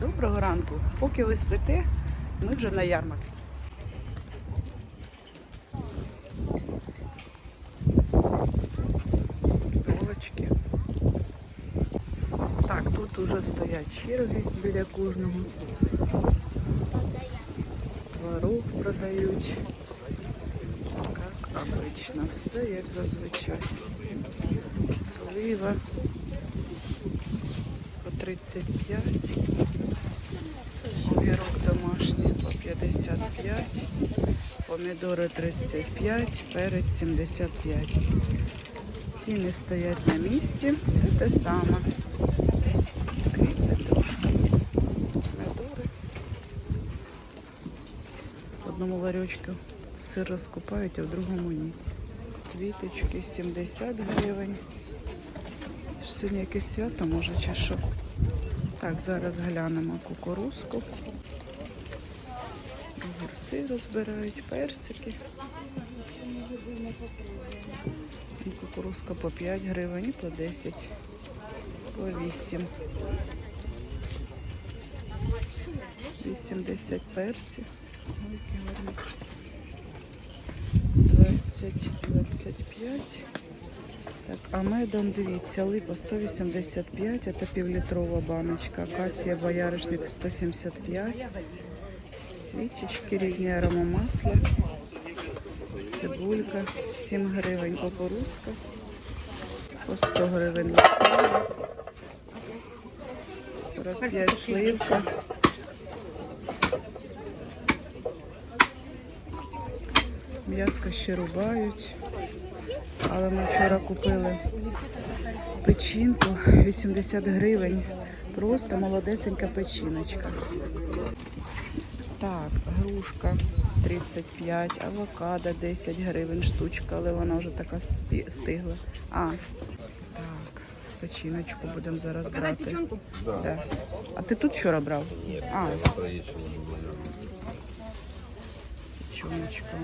Доброго ранку. Поки ви спите, ми вже на ярмарку. Полочки. Так, тут уже стоять черги біля кожного. Творог продають. Як обично, все як зазвичай. Слива по 35. Огірок домашній по 55, помідори 35, перець 75. Ціни стоять на місці, все те саме. Петрушка. Помідори. В одному ларьочку сир розкупають, а в другому ні. Квіточки 70 гривень. Сьогодні якесь свято може чи що? Так, зараз глянемо кукурузку. Огурці розбирають, персики. Кукурузка по 5 гривень, і по 10, по 8. 80 перців. Ой, які гарні. 20, 25. Так, а медом дивіться, липа 185, це півлітрова баночка. Акація бояришник 175. Свічечки, різні аромамасла. Цибулька 7 гривень кукурузка. По 100 гривень листова. 45 сливка. М'яско ще рубають. Але ми вчора купили печінку 80 гривень. Просто молодесенька печіночка. Так, грушка 35, авокадо 10 гривень штучка, але вона вже така стигла. А, так, печіночку будемо зараз брати. Да. А ти тут вчора брав? Нет, А. я проезжал. Печіночка.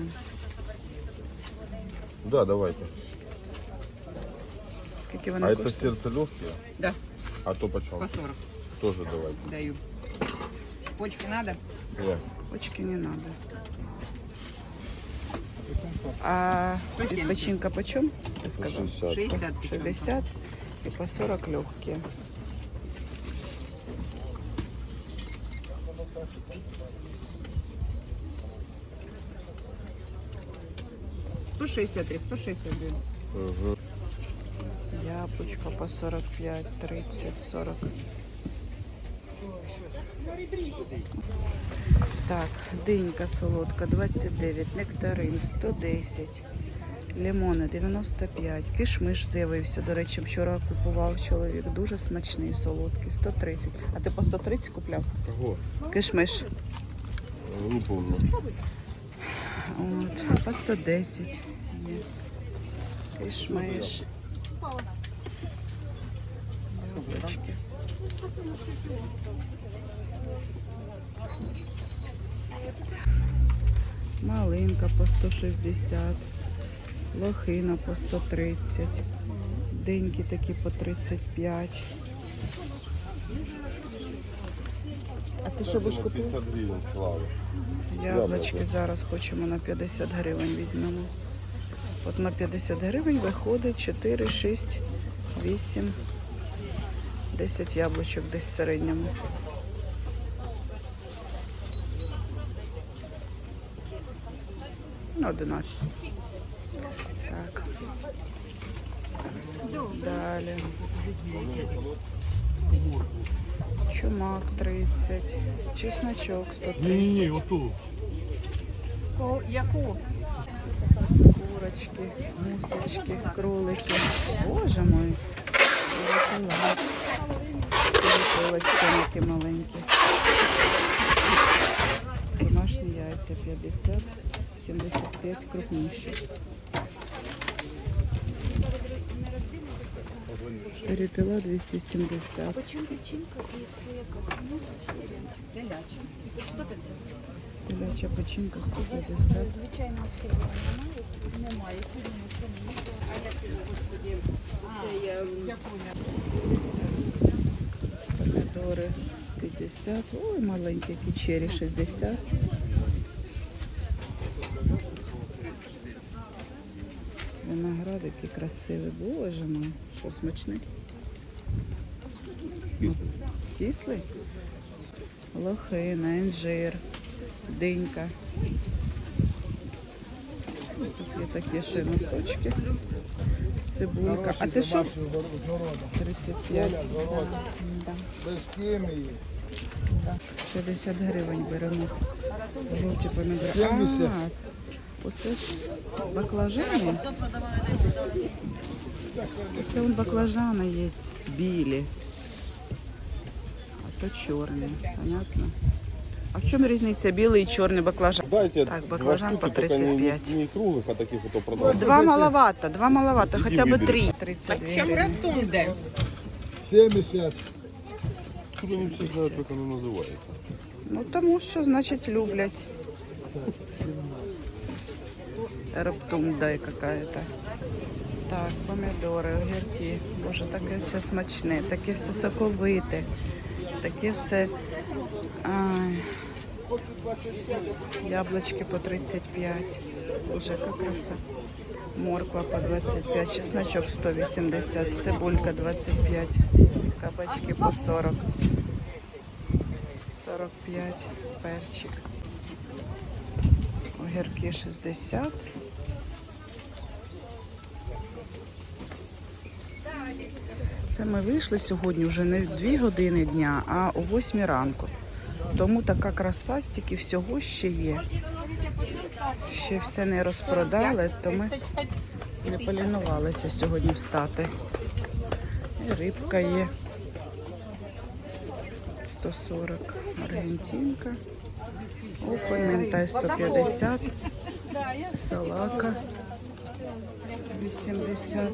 Да, давайте. Скільки А вона это коштує? сердце легкие? Да, А то почем? по 40 Тоже давайте. даю. Почки надо? Нет. Почки не надо. А 170. печінка почем? Ти сказав? 60. 60 печенка. 60 и по 40 легкие. Сто 163, 160 даю. Угу. Яблочко по 45, 30, 40. Так, динька солодка 29, нектарин 110, лимони 95, кишмиш з'явився. До речі, вчора купував чоловік. Дуже смачний, солодкий, 130. А ти по 130 купляв? Кого? Кишмиш. Не помню. От, по 110 є. Кишмиш. Яблочки. Малинка по 160, лохина по 130, деньки такі по 35. А ти що будеш купити? 50 гривен, слава. Яблочки зараз хочемо на 50 гривень візьмемо. От на 50 гривень виходить 4, 6, 8, 10 яблучок десь в середньому. Ну, 11. Так. Далі. Чумак 30, чесночок 130. Ні-ні-ні, оту. Яку? Курочки, мусочки, кролики. Боже мой. Салат. Кролички маленькі. Домашні яйця 50, 75 крупніші. Перепіла 270. Почему печінка і це яка? Ну, теляча. 150. Теляча печінка 150. Звичайно, немає. Немає. Немає. А як ти, господи, це я... Помідори 50. Ой, маленькі які чері 60. Виноград який красивий. Боже мой, що смачний. Кислий? Лохина, інжир, динька. Тут є такі ще носочки. Цибулька. А ти що? 35. Без хімії. 50 гривень беремо. Жовті помідори. 70. А, оце баклажани. Це вон баклажани є білі. А то чорні, понятно. А в чому різниця білий і чорний баклажан? Дайте Так, баклажан по 35. не, не круглых, а таких вот продавать. Два маловато, два маловато, хоча б три. Так 32 чем гривні. 70. Чтобы они все знают, как оно называется. Ну тому що, значить, люблять. Рептунда какая-то. Так, помідори, огірки. Боже, таке все смачне, таке все соковите, таке все. Ай. Яблочки по 35. Боже, яка краса. Морква по 25, чесночок 180, цибулька 25, кабачки по 40. 45 перчик. Огірки 60. Це ми вийшли сьогодні вже не в 2 години дня, а о 8 ранку. Тому така краса, стільки всього ще є. Ще все не розпродали, то ми не полінувалися сьогодні встати. І рибка є. 140 аргентинка. Опель, ментай 150. Салака 80.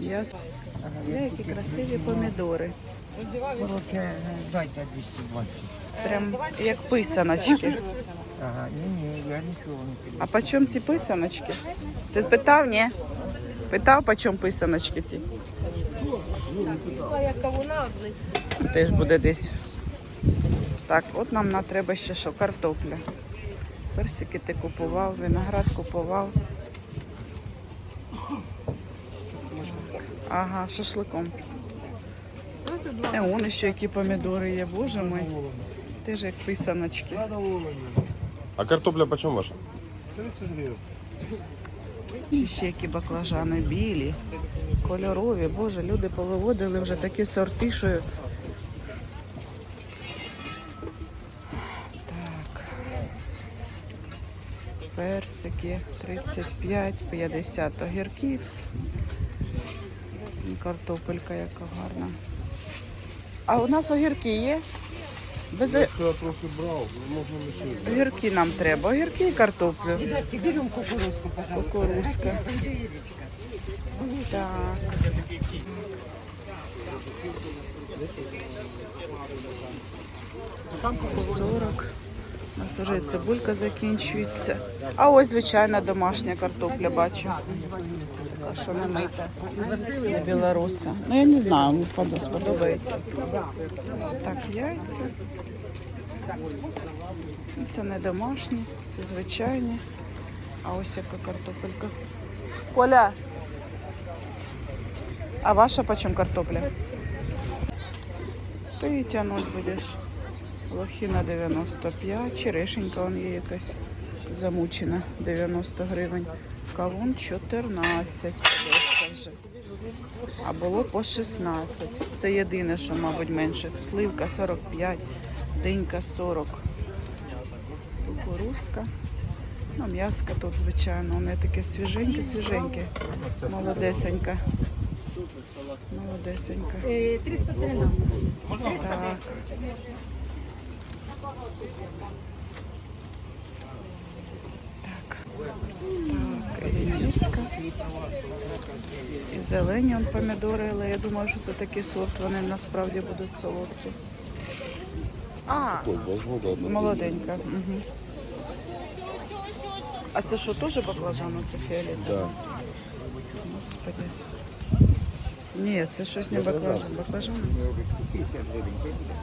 Я... Я які красиві помідори. Дайте 220. Прям як писаночки. Ага, ні, ні, я нічого не. А по чому ці писаночки? Ти питав, ні? Питав, по чому писаночки ті? Теж буде десь. Так, от нам на треба ще що, картопля. Персики ти купував, виноград купував. Ага, шашликом. Е, он ще які помідори є, боже мой. Теж як писаночки. А картопля почем ваша? 30 гривень. Чи ще які баклажани білі, кольорові. Боже, люди повиводили вже такі сорти, що. Так. Персики 35, 50 огірків. І Картопелька яка гарна. А у нас огірки є? Без... Я трохи брав, можна лишити. Огірки нам треба. Огірки і картоплю. Берем кукурузку, пожалуйста. Кукурузка. Так. Сорок. У нас вже цибулька закінчується. А ось звичайна домашня картопля бачу. Така, що мита. Не білоруса. Ну я не знаю, мені сподобається. Так, яйця. Це не домашні, це звичайні. А ось яка картопелька. Коля. А ваша почем картопля? Ти і тягнуть будеш. Лохіна 95, черешенька вон є якась замучена 90 гривень. Кавун 14 вже. А було по 16. Це єдине, що, мабуть, менше. Сливка 45, динька 40. Кукурузка. Ну, м'яско тут, звичайно, воно таке свіженьке, свіженьке. Молодесенька. Молодесенька. 313. Так. Так. Так, і зелені он помідори, але я думаю, що це такий сорт, вони насправді будуть солодкі. А, молоденька. Угу. А це що, теж баклажан, це фіолетовий? Да. Господи. Ні, це щось не баклажан. Баклажан. 50 гривень. це буде.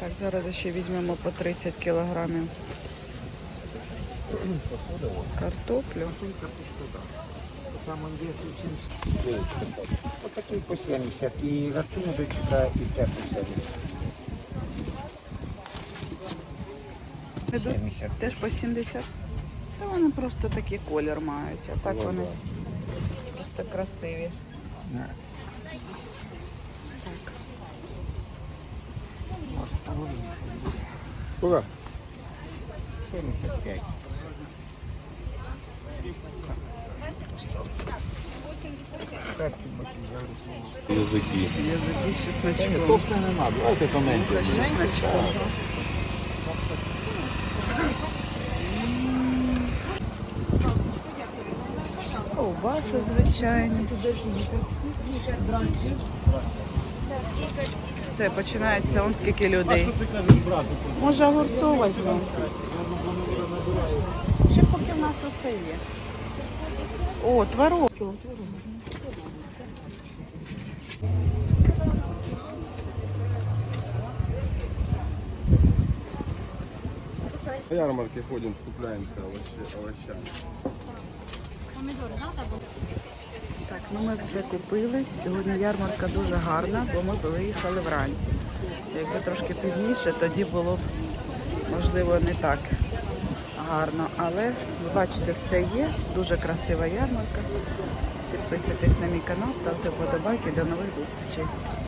Так, зараз ще візьмемо по 30 кілограмів картоплю. Ось такий по 70. І рацуночка, і те по 70. Теж по 70. Та вони просто такий колір мають, а так вони просто красиві. Так. 75. десятки бачу зараз. Язики. Язики з чесночком. Товсто не треба, давайте тоненькі. З чесночком. Ковбаса звичайно. Все, починається, он скільки людей. Може огурцу візьмемо? Ще поки в нас усе є. О, творог. На ярмарке ходим, скупляемся овощи, овощами. Так, ну ми все купили. Сьогодні ярмарка дуже гарна, бо ми виїхали вранці. Якби трошки пізніше, тоді було б можливо не так гарно. Але ви бачите, все є. Дуже красива ярмарка. Підписуйтесь на мій канал, ставте вподобайки. До нових зустрічей.